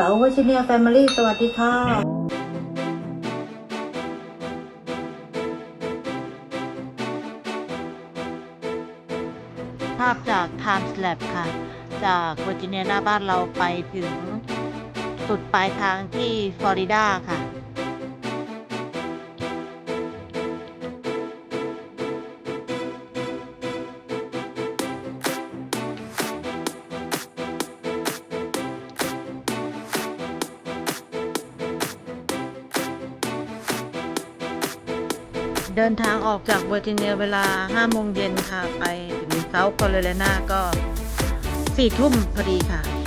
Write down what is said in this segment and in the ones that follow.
เต๋าวัชเนียแฟมิลี่สวัสดีค่ะภาพจาก Time Lab ค่ะ จากเวอร์จิเนียหน้าบ้านเราไปถึงสุดปลายทางที่ฟลอริดาค่ะ เดินทางออกจากเวอร์จิเนียเวลา5โมงเย็นค่ะ ไปถึงเซาท์คโรไลนาก็4ทุ่มพอดีค่ะ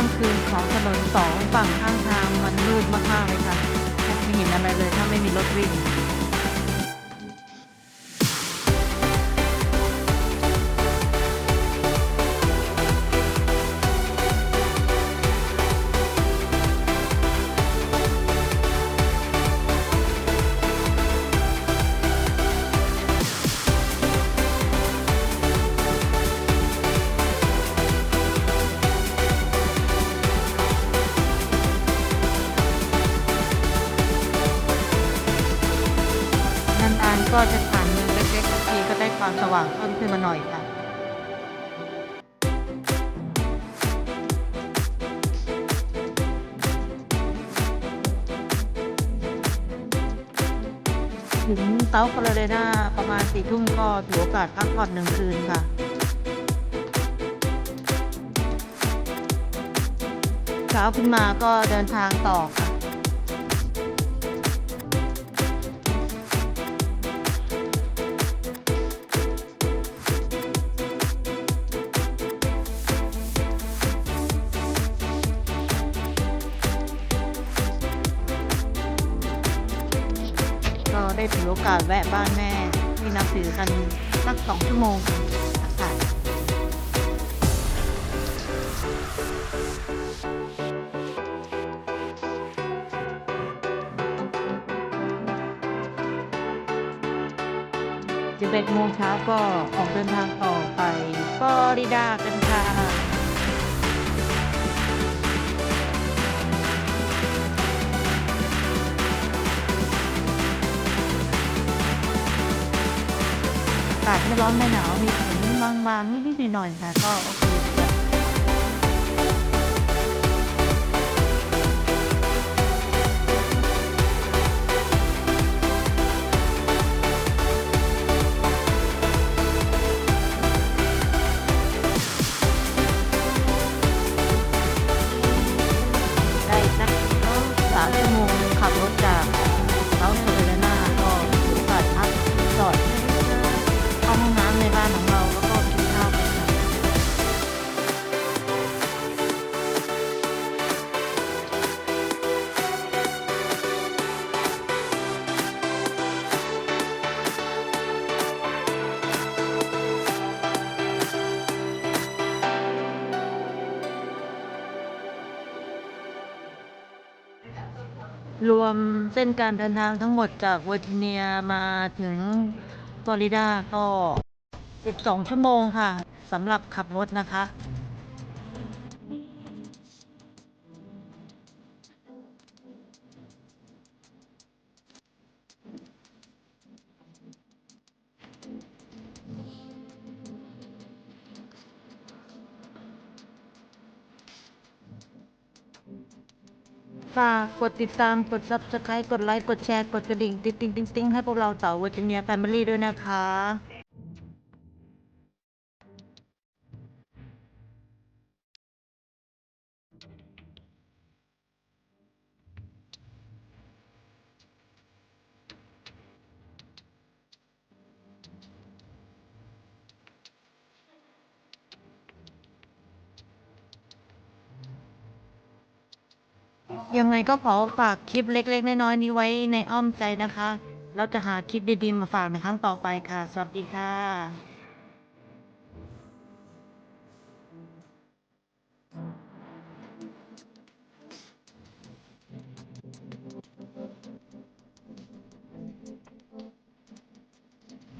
ค่ำคืนของถนนสองฝั่งข้างทางมันมืดมากๆเลยค่ะไม่เห็นอะไรเลยถ้าไม่มีรถวิ่ง ก็จะผ่านเมืองเล็กๆสักทีก็ได้ความสว่างเพิ่มขึ้นมาหน่อยค่ะถึงเซาท์ r ร l ล n นาประมาณสี่ทุ่มก็ถือโอกาสพักผ่อนหนึ่งคืนค่ะเช้าขึ้นมาก็เดินทางต่อค่ะ ได้ถือโอกาสแวะบ้านแม่ที่นับถือกันสักสองชั่วโมงค่ะสิบเอ็ดโมงเช้าก็ออกเดินทางต่อไปฟลอริดากันค่ะากาศไม่ร้อนไม่หนาวมีฝนบางๆนิดๆหน่อยๆค่ะก็โอเค รวมเส้นการเดินทางทั้งหมดจากเวอร์จิเนียมาถึงฟลอริดาก็ 12 ชั่วโมงค่ะสำหรับขับรถนะคะ ฝากกดติดตามกด subscribe กดไลค์ กดแชร์ กดกระดิ่ง ติ๊งติ๊งติ๊งติ๊งให้พวกเราเต่าเวอร์จิเนียแฟมิลี่ด้วยนะคะ ยังไงก็ขอฝากคลิปเล็ก ๆ น้อยๆนี้ไว้ในอ้อมใจนะคะ เราจะหาคลิปดีๆมาฝากในครั้งต่อไปค่ะ สวัสดีค่ะ